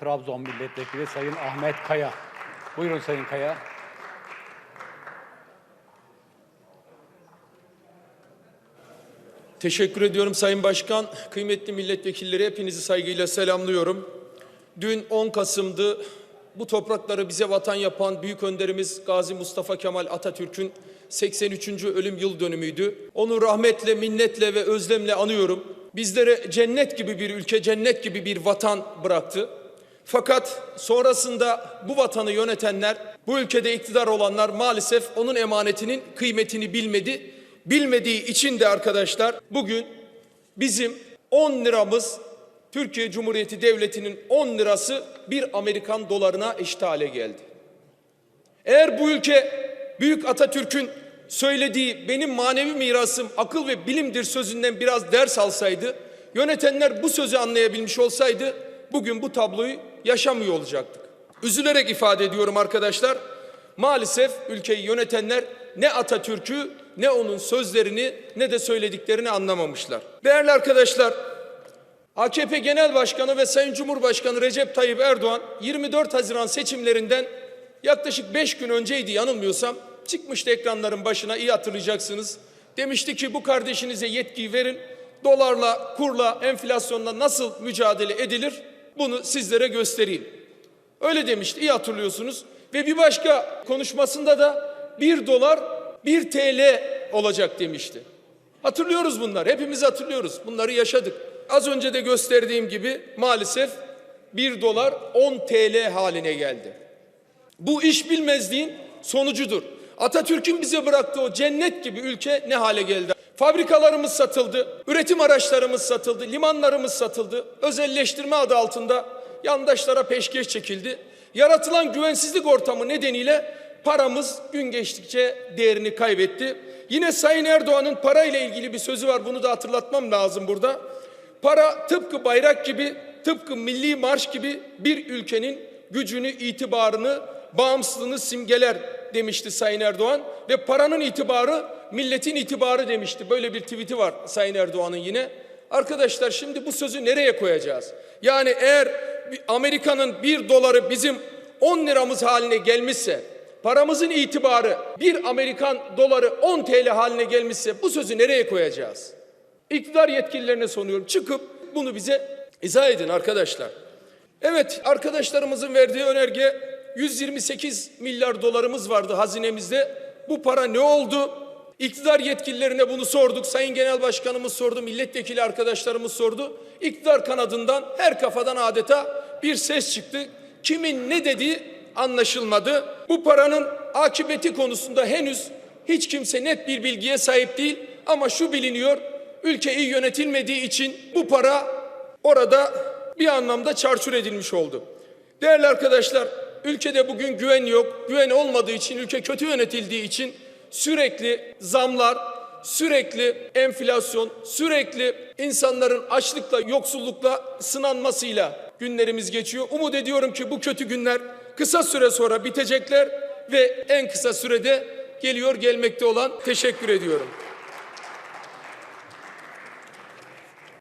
Trabzon Milletvekili Sayın Ahmet Kaya. Buyurun Sayın Kaya. Teşekkür ediyorum Sayın Başkan. Kıymetli milletvekilleri hepinizi saygıyla selamlıyorum. Dün 10 Kasım'dı. Bu toprakları bize vatan yapan büyük önderimiz Gazi Mustafa Kemal Atatürk'ün 83. ölüm yıl dönümüydü. Onu rahmetle, minnetle ve özlemle anıyorum. Bizlere cennet gibi bir ülke, cennet gibi bir vatan bıraktı. Fakat sonrasında bu vatanı yönetenler, bu ülkede iktidar olanlar maalesef onun emanetinin kıymetini bilmedi. Bilmediği için de arkadaşlar bugün bizim 10 liramız Türkiye Cumhuriyeti Devleti'nin 10 lirası bir Amerikan dolarına eşit hale geldi. Eğer bu ülke Büyük Atatürk'ün söylediği benim manevi mirasım akıl ve bilimdir sözünden biraz ders alsaydı, yönetenler bu sözü anlayabilmiş olsaydı bugün bu tabloyu yaşamıyor olacaktık. Üzülerek ifade ediyorum arkadaşlar. Maalesef ülkeyi yönetenler ne Atatürk'ü ne onun sözlerini ne de söylediklerini anlamamışlar. Değerli arkadaşlar, AKP Genel Başkanı ve Sayın Cumhurbaşkanı Recep Tayyip Erdoğan 24 Haziran seçimlerinden yaklaşık 5 gün önceydi yanılmıyorsam çıkmıştı ekranların başına iyi hatırlayacaksınız. Demişti ki bu kardeşinize yetkiyi verin. Dolarla, kurla, enflasyonla nasıl mücadele edilir bunu sizlere göstereyim. Öyle demişti iyi hatırlıyorsunuz. Ve bir başka konuşmasında da 1 dolar 1 TL olacak demişti. Hatırlıyoruz bunlar. Hepimiz hatırlıyoruz. Bunları yaşadık. Az önce de gösterdiğim gibi maalesef 1 dolar 10 TL haline geldi. Bu iş bilmezliğin sonucudur. Atatürk'ün bize bıraktığı o cennet gibi ülke ne hale geldi? Fabrikalarımız satıldı, üretim araçlarımız satıldı, limanlarımız satıldı. Özelleştirme adı altında yandaşlara peşkeş çekildi. Yaratılan güvensizlik ortamı nedeniyle paramız gün geçtikçe değerini kaybetti. Yine Sayın Erdoğan'ın parayla ilgili bir sözü var. Bunu da hatırlatmam lazım burada. Para tıpkı bayrak gibi, tıpkı milli marş gibi bir ülkenin gücünü, itibarını, bağımsızlığını simgeler demişti Sayın Erdoğan ve paranın itibarı milletin itibarı demişti. Böyle bir tweet'i var Sayın Erdoğan'ın yine. Arkadaşlar şimdi bu sözü nereye koyacağız? Yani eğer Amerika'nın bir doları bizim 10 liramız haline gelmişse, paramızın itibarı bir Amerikan doları 10 TL haline gelmişse bu sözü nereye koyacağız? İktidar yetkililerine soruyorum. Çıkıp bunu bize izah edin arkadaşlar. Evet arkadaşlarımızın verdiği önerge 128 milyar dolarımız vardı hazinemizde. Bu para ne oldu? İktidar yetkililerine bunu sorduk. Sayın Genel Başkanımız sordu, milletvekili arkadaşlarımız sordu. İktidar kanadından her kafadan adeta bir ses çıktı. Kimin ne dediği anlaşılmadı. Bu paranın akıbeti konusunda henüz hiç kimse net bir bilgiye sahip değil. Ama şu biliniyor, ülke iyi yönetilmediği için bu para orada bir anlamda çarçur edilmiş oldu. Değerli arkadaşlar, ülkede bugün güven yok. Güven olmadığı için, ülke kötü yönetildiği için sürekli zamlar, sürekli enflasyon, sürekli insanların açlıkla, yoksullukla sınanmasıyla günlerimiz geçiyor. Umut ediyorum ki bu kötü günler kısa süre sonra bitecekler ve en kısa sürede geliyor gelmekte olan teşekkür ediyorum.